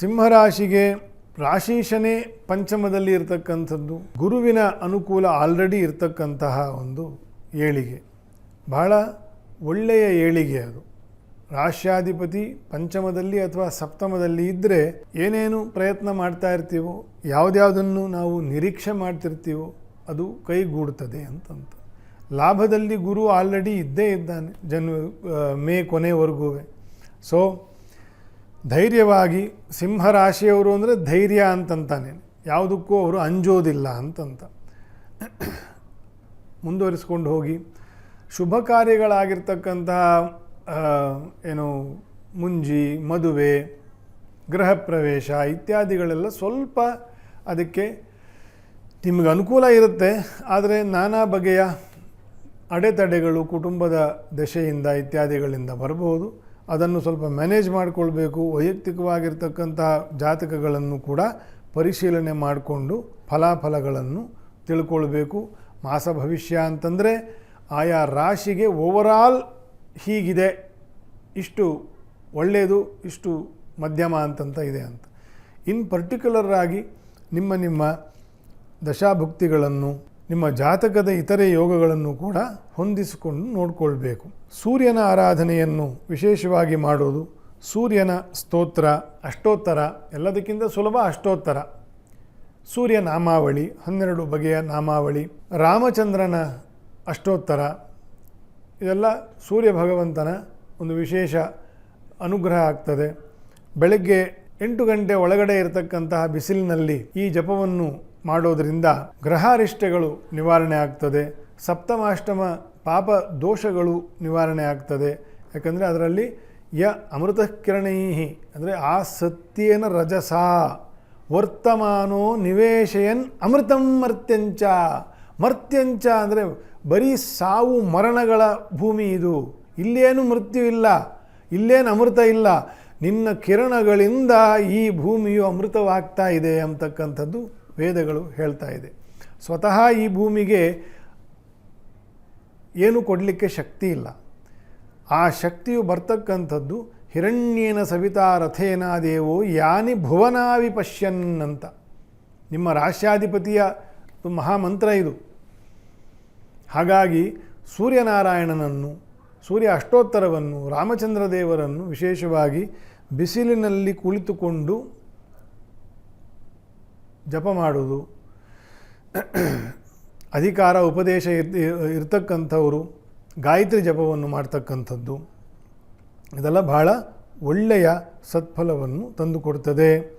ಸಿಂಹರಾಶಿಗೆ ರಾಶೀಶನೇ ಪಂಚಮದಲ್ಲಿ ಇರತಕ್ಕಂಥದ್ದು, ಗುರುವಿನ ಅನುಕೂಲ ಆಲ್ರೆಡಿ ಇರತಕ್ಕಂತಹ ಒಂದು ಏಳಿಗೆ. ಬಹಳ ಒಳ್ಳೆಯ ಏಳಿಗೆ ಅದು. ರಾಶ್ಯಾಧಿಪತಿ ಪಂಚಮದಲ್ಲಿ ಅಥವಾ ಸಪ್ತಮದಲ್ಲಿ ಇದ್ದರೆ ಏನೇನು ಪ್ರಯತ್ನ ಮಾಡ್ತಾ ಇರ್ತೀವೋ, ಯಾವುದ್ಯಾವುದನ್ನು ನಾವು ನಿರೀಕ್ಷೆ ಮಾಡ್ತಿರ್ತೀವೋ ಅದು ಕೈಗೂಡುತ್ತದೆ ಅಂತಂತ. ಲಾಭದಲ್ಲಿ ಗುರು ಆಲ್ರೆಡಿ ಇದ್ದೇ ಇದ್ದಾನೆ ಜನ್ ಮೇ ಕೊನೆವರೆಗೂ. ಸೊ ಧೈರ್ಯವಾಗಿ ಸಿಂಹರಾಶಿಯವರು ಅಂದರೆ ಧೈರ್ಯ ಅಂತಂತಾನೆ. ಯಾವುದಕ್ಕೂ ಅವರು ಅಂಜೋದಿಲ್ಲ ಅಂತಂತ. ಮುಂದುವರಿಸ್ಕೊಂಡು ಹೋಗಿ. ಶುಭ ಕಾರ್ಯಗಳಾಗಿರ್ತಕ್ಕಂತಹ ಏನು, ಮುಂಜಿ, ಮದುವೆ ಗೃಹ ಪ್ರವೇಶ ಇತ್ಯಾದಿಗಳೆಲ್ಲ ಸ್ವಲ್ಪ ಅದಕ್ಕೆ ನಿಮಗೆ ಅನುಕೂಲ ಇರುತ್ತೆ. ಆದರೆ ನಾನಾ ಬಗೆಯ ಅಡೆತಡೆಗಳು ಕುಟುಂಬದ ದಶೆಯಿಂದ ಇತ್ಯಾದಿಗಳಿಂದ ಬರಬಹುದು. ಅದನ್ನು ಸ್ವಲ್ಪ ಮ್ಯಾನೇಜ್ ಮಾಡಿಕೊಳ್ಬೇಕು. ವೈಯಕ್ತಿಕವಾಗಿರ್ತಕ್ಕಂತಹ ಜಾತಕಗಳನ್ನು ಕೂಡ ಪರಿಶೀಲನೆ ಮಾಡಿಕೊಂಡು ಫಲಾಫಲಗಳನ್ನು ತಿಳ್ಕೊಳ್ಬೇಕು. ಮಾಸ ಭವಿಷ್ಯ ಅಂತಂದರೆ ಆಯಾ ರಾಶಿಗೆ ಓವರಾಲ್ ಹೀಗಿದೆ. ಇಷ್ಟು ಒಳ್ಳೆಯದು ಇಷ್ಟು ಮಧ್ಯಮ ಅಂತಂತ ಇದೆ ಅಂತ. ಇನ್ ಪರ್ಟಿಕ್ಯುಲರ್ ಆಗಿ ನಿಮ್ಮ ನಿಮ್ಮ ದಶಾಭುಕ್ತಿಗಳನ್ನು ನಿಮ್ಮ ಜಾತಕದ ಇತರೆ ಯೋಗಗಳನ್ನು ಕೂಡ ಹೊಂದಿಸಿಕೊಂಡು ನೋಡಿಕೊಳ್ಬೇಕು. ಸೂರ್ಯನ ಆರಾಧನೆಯನ್ನು ವಿಶೇಷವಾಗಿ ಮಾಡೋದು ಸೂರ್ಯನ ಸ್ತೋತ್ರ, ಅಷ್ಟೋತ್ತರ, ಎಲ್ಲದಕ್ಕಿಂತ ಸುಲಭ ಅಷ್ಟೋತ್ತರ. ಸೂರ್ಯ ನಾಮಾವಳಿ, ಹನ್ನೆರಡು ಬಗೆಯ ನಾಮಾವಳಿ, ರಾಮಚಂದ್ರನ ಅಷ್ಟೋತ್ತರ, ಇದೆಲ್ಲ ಸೂರ್ಯ ಭಗವಂತನ ಒಂದು ವಿಶೇಷ ಅನುಗ್ರಹ ಆಗ್ತದೆ. ಬೆಳಗ್ಗೆ ಎಂಟು ಗಂಟೆ ಒಳಗಡೆ ಇರತಕ್ಕಂತಹ ಬಿಸಿಲಿನಲ್ಲಿ ಈ ಜಪವನ್ನು ಮಾಡೋದರಿಂದ ಗ್ರಹಾರಿಷ್ಟಗಳು ನಿವಾರಣೆ ಆಗ್ತದೆ, ಸಪ್ತಮಾಷ್ಟಮ ಪಾಪ ದೋಷಗಳು ನಿವಾರಣೆ ಆಗ್ತದೆ. ಯಾಕಂದರೆ ಅದರಲ್ಲಿ ಯ ಅಮೃತ ಕಿರಣೈಹಿ ಅಂದರೆ ಆ ಸತ್ಯೇನ ರಜಸ, ವರ್ತಮಾನೋ ನಿವೇಶಯನ್ ಅಮೃತಂ ಮರ್ತ್ಯಂಚ. ಮರ್ತ್ಯಂಚ ಅಂದರೆ ಬರೀ ಸಾವು ಮರಣಗಳ ಭೂಮಿ ಇದು. ಇಲ್ಲೇನು ಮೃತ್ಯು ಇಲ್ಲ, ಇಲ್ಲೇನು ಅಮೃತ ಇಲ್ಲ. ನಿನ್ನ ಕಿರಣಗಳಿಂದ ಈ ಭೂಮಿಯು ಅಮೃತವಾಗ್ತಾ ಇದೆ ಅಂತಕ್ಕಂಥದ್ದು ವೇದಗಳು ಹೇಳ್ತಾ ಇದೆ. ಸ್ವತಃ ಈ ಭೂಮಿಗೆ ಏನು ಕೊಡಲಿಕ್ಕೆ ಶಕ್ತಿ ಇಲ್ಲ. ಆ ಶಕ್ತಿಯು ಬರ್ತಕ್ಕಂಥದ್ದು ಹಿರಣ್ಯೇನ ಸವಿತಾ ರಥೇನ ಯಾನಿ ಭುವನಾವಿ ಪಶ್ಯನ್ ಅಂತ. ನಿಮ್ಮ ರಾಷ್ಟ್ರಾಧಿಪತಿಯ ಮಹಾಮಂತ್ರ ಇದು. ಹಾಗಾಗಿ ಸೂರ್ಯನಾರಾಯಣನನ್ನು, ಸೂರ್ಯ ಅಷ್ಟೋತ್ತರವನ್ನು ರಾಮಚಂದ್ರ ದೇವರನ್ನು ವಿಶೇಷವಾಗಿ ಬಿಸಿಲಿನಲ್ಲಿ ಕುಳಿತುಕೊಂಡು ಜಪ ಮಾಡುವುದು. ಅಧಿಕಾರ ಉಪದೇಶ ಇರ್ ಇರ್ತಕ್ಕಂಥವರು ಗಾಯತ್ರಿ ಜಪವನ್ನು ಮಾಡ್ತಕ್ಕಂಥದ್ದು. ಇದೆಲ್ಲ ಬಹಳ ಒಳ್ಳೆಯ ಸತ್ಫಲವನ್ನು ತಂದುಕೊಡ್ತದೆ.